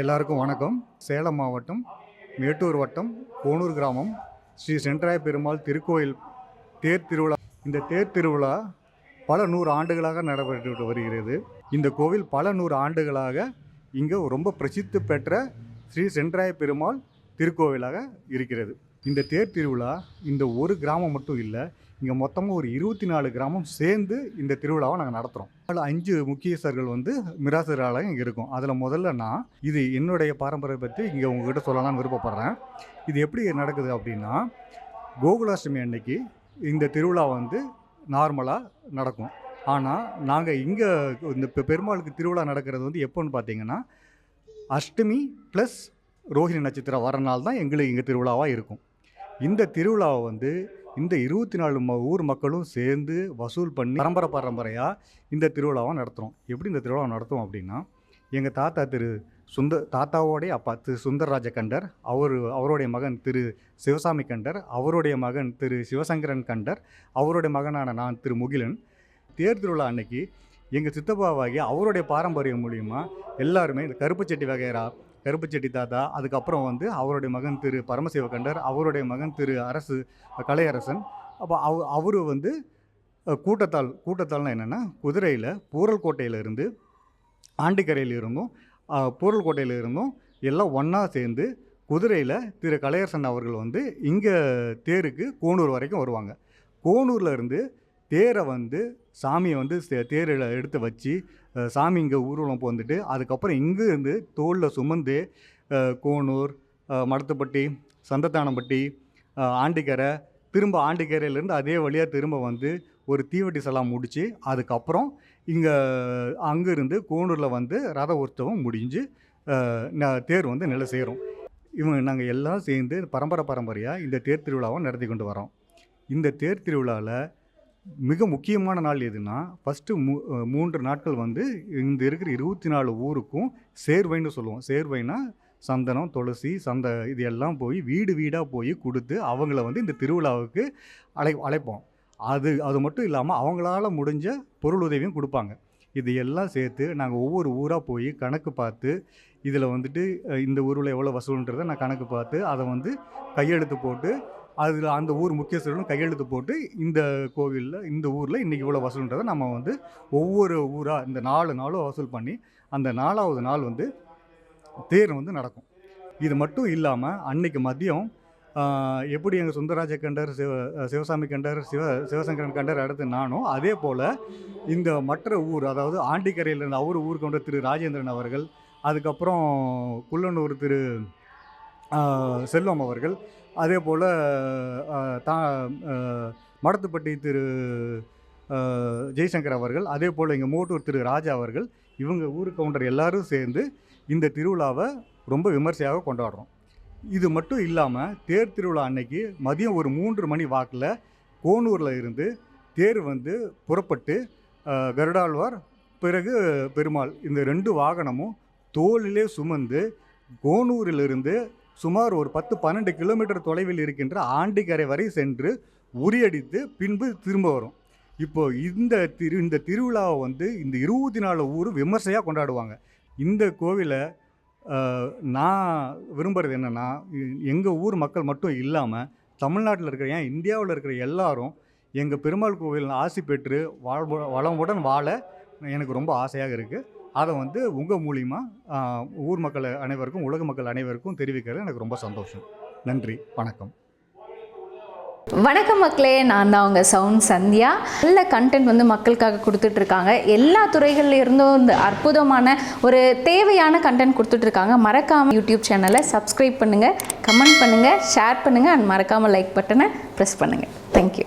எல்லாருக்கும் வணக்கம். சேலம் மாவட்டம் மேட்டூர் வட்டம் கோனூர் கிராமம் ஸ்ரீ சென்றாய பெருமாள் திருக்கோயில் தேர் திருவிழா. இந்த தேர் திருவிழா பல நூறு ஆண்டுகளாக நடைபெற்று வருகிறது. இந்த கோவில் பல நூறு ஆண்டுகளாக இங்கே ரொம்ப பிரசித்தி பெற்ற ஸ்ரீ சென்றாய பெருமாள் திருக்கோவிலாக இருக்கிறது. இந்த தேர் திருவிழா இந்த ஒரு கிராமம் மட்டும் இல்லை இங்கே மொத்தமாக ஒரு இருபத்தி நாலு கிராமம் சேர்ந்து இந்த திருவிழாவை நாங்கள் நடத்துகிறோம் அதில் அஞ்சு முக்கியஸ்தர்கள் வந்து மிராசராக இங்கே இருக்கும். அதில் முதல்ல நான் இது என்னுடைய பாரம்பரியம் பற்றி இங்கே உங்ககிட்ட சொல்லலாம்னு விருப்பப்படுறேன். இது எப்படி நடக்குது அப்படின்னா கோகுலாஷ்டமி அன்னைக்கு இந்த திருவிழா வந்து நார்மலாக நடக்கும். ஆனால் நாங்கள் இங்கே இந்த பெருமாளுக்கு திருவிழா நடக்கிறது வந்து எப்போன்னு பார்த்தீங்கன்னா அஷ்டமி ப்ளஸ் ரோஹிணி நட்சத்திரம் வர நாள் தான் எங்களுக்கு இங்கே திருவிழாவாக இருக்கும். இந்த திருவிழாவை வந்து இந்த இருபத்தி நாலு ம ஊர் மக்களும் சேர்ந்து வசூல் பண்ணி பரம்பரை பரம்பரையாக இந்த திருவிழாவை நடத்துகிறோம் எப்படி இந்த திருவிழாவை நடத்துவோம் அப்படின்னா எங்கள் தாத்தா திரு சுந்த தாத்தாவோடைய அப்பா திரு சுந்தரராஜ கண்டர் அவர் அவருடைய மகன் திரு சிவசாமி கண்டர் அவருடைய மகன் திரு சிவசங்கரன் கண்டர் அவருடைய மகனான நான் திரு முகிலன். தேர் திருவிழா அன்னைக்கு எங்கள் சித்தப்பாவாகி அவருடைய பாரம்பரியம் மூலிமா எல்லாருமே இந்த கருப்புச்செட்டி வகைரா கருப்புச்செட்டி தாத்தா அதுக்கப்புறம் வந்து அவருடைய மகன் திரு பரமசிவகண்டர் அவருடைய மகன் திரு அரசு கலையரசன். அப்போ அவ அவர் வந்து கூட்டத்தால் கூட்டத்தால்னா என்னென்னா குதிரையில் பூரல்கோட்டையில இருந்து ஆண்டிக்கரையில் இருந்தும் பூரல்கோட்டையில் இருந்தும் எல்லாம் ஒன்றா சேர்ந்து குதிரையில் திரு கலையரசன் அவர்கள் வந்து இங்கே தேருக்கு கோனூர் வரைக்கும் வருவாங்க. கோனூரில் இருந்து தேரை வந்து சாமியை வந்து தேரில் எடுத்து வச்சு சாமி இங்கே ஊர்வலம் வந்துட்டு அதுக்கப்புறம் இங்கேருந்து தோளில் சுமந்து கோனூர் மடத்துப்பட்டி சந்தத்தானப்பட்டி ஆண்டிக்கரை திரும்ப ஆண்டிக்கரையிலேருந்து அதே வழியாக திரும்ப வந்து ஒரு தீவட்டி சலாம் முடித்து அதுக்கப்புறம் இங்கே அங்கேருந்து கோனூரில் வந்து ரத உற்சவம் முடிஞ்சு ந- தேர் வந்து நிலை சேரும். இவங்க நாங்கள் எல்லாம் சேர்ந்து பரம்பரை பரம்பரையாக இந்த தேர் திருவிழாவை நடத்தி கொண்டு வரோம் இந்த தேர் திருவிழாவில் மிக முக்கியமான நாள் எதுனா ஃபஸ்ட்டு மூ மூன்று நாட்கள் வந்து இந்த இருக்கிற இருபத்தி நாலு ஊருக்கும் சேர்வைன்னு சொல்லுவோம். சேர்வைனா சந்தனம் துளசி சந்த இது எல்லாம் போய் வீடு வீடாக போய் கொடுத்து அவங்கள வந்து இந்த திருவிழாவுக்கு அழை அழைப்போம். அது அது மட்டும் இல்லாமல் அவங்களால முடிஞ்ச பொருள் உதவியும் கொடுப்பாங்க. இது எல்லாம் சேர்த்து நாங்கள் ஒவ்வொரு ஊராக போய் கணக்கு பார்த்து இதில் வந்துட்டு இந்த ஊரில் எவ்வளோ வசூல்ன்றதை நான் கணக்கு பார்த்து அதை வந்து கையெழுத்து போட்டு அதில் அந்த ஊர் முக்கியஸ்தர்களும் கையெழுத்து போட்டு இந்த கோவிலில் இந்த ஊரில் இன்றைக்கி இவ்வளோ வசூல்ன்றதை நம்ம வந்து ஒவ்வொரு ஊராக இந்த நாலு நாளும் வசூல் பண்ணி அந்த நாலாவது நாள் வந்து தேர் வந்து நடக்கும். இது மட்டும் இல்லாமல் அன்னைக்கு மதியம் எப்படி எங்கள் சுந்தரராஜ கண்டர் சிவ சிவசாமி கண்டர் சிவ சிவசங்கரன் கண்டர் அடுத்து நானும் அதே போல் இந்த மற்ற ஊர் அதாவது ஆண்டிக்கரையிலிருந்து அவர் ஊர் கொண்ட திரு ராஜேந்திரன் அவர்கள் அதுக்கப்புறம் குள்ளனூர் திரு செல்வம் அவர்கள் அதே போல் தா மடத்துப்பட்டி திரு ஜெய்சங்கர் அவர்கள் அதே போல் இங்கே மோட்டூர் திரு ராஜா அவர்கள் இவங்க ஊர் கவுண்டர் எல்லாரும் சேர்ந்து இந்த திருவிழாவை ரொம்ப விமர்சையாக கொண்டாடுறோம். இது மட்டும் இல்லாமல் தேர் திருவிழா அன்னைக்கு மதியம் ஒரு மூன்று மணி வாக்கில் கோனூரில் இருந்து தேர் வந்து புறப்பட்டு கருடாழ்வார் பிறகு பெருமாள் இந்த ரெண்டு வாகனமும் தோளிலே சுமந்து கோனூரிலிருந்து சுமார் ஒரு பத்து பன்னெண்டு கிலோமீட்டர் தொலைவில் இருக்கின்ற ஆண்டிக்கரை வரை சென்று உரியடித்து பின்பு திரும்ப வரும். இப்போ இந்த திரு இந்த திருவிழாவை வந்து இந்த இருபத்தி நாலு ஊர் விமர்சையாக கொண்டாடுவாங்க. இந்த கோவிலை நான் விரும்புகிறது என்னென்னா எங்கள் ஊர் மக்கள் மட்டும் இல்லாமல் தமிழ்நாட்டில் இருக்கிற ஏன் இந்தியாவில் இருக்கிற எல்லாரும் எங்கள் பெருமாள் கோவில் ஆசி பெற்று வாழ் வளமுடன் வாழ எனக்கு ரொம்ப ஆசையாக இருக்குது அதை வந்து உங்கள் மூலிமா ஊர் மக்கள் அனைவருக்கும் உலக மக்கள் அனைவருக்கும் தெரிவிக்கிறது எனக்கு ரொம்ப சந்தோஷம். நன்றி வணக்கம். வணக்கம் மக்களே நான் தான் உங்கள் சவுண்ட் சந்தியா. நல்ல கண்டென்ட் வந்து மக்களுக்காக கொடுத்துட்ருக்காங்க. எல்லா துறைகள்லேருந்தும் இந்த அற்புதமான ஒரு தேவையான கண்டென்ட் கொடுத்துட்ருக்காங்க. மறக்காமல் யூடியூப் சேனலை சப்ஸ்கிரைப் பண்ணுங்கள் கமெண்ட் பண்ணுங்கள் ஷேர் பண்ணுங்கள் அண்ட் மறக்காமல் லைக் பட்டனை ப்ரெஸ் பண்ணுங்கள் தேங்க்யூ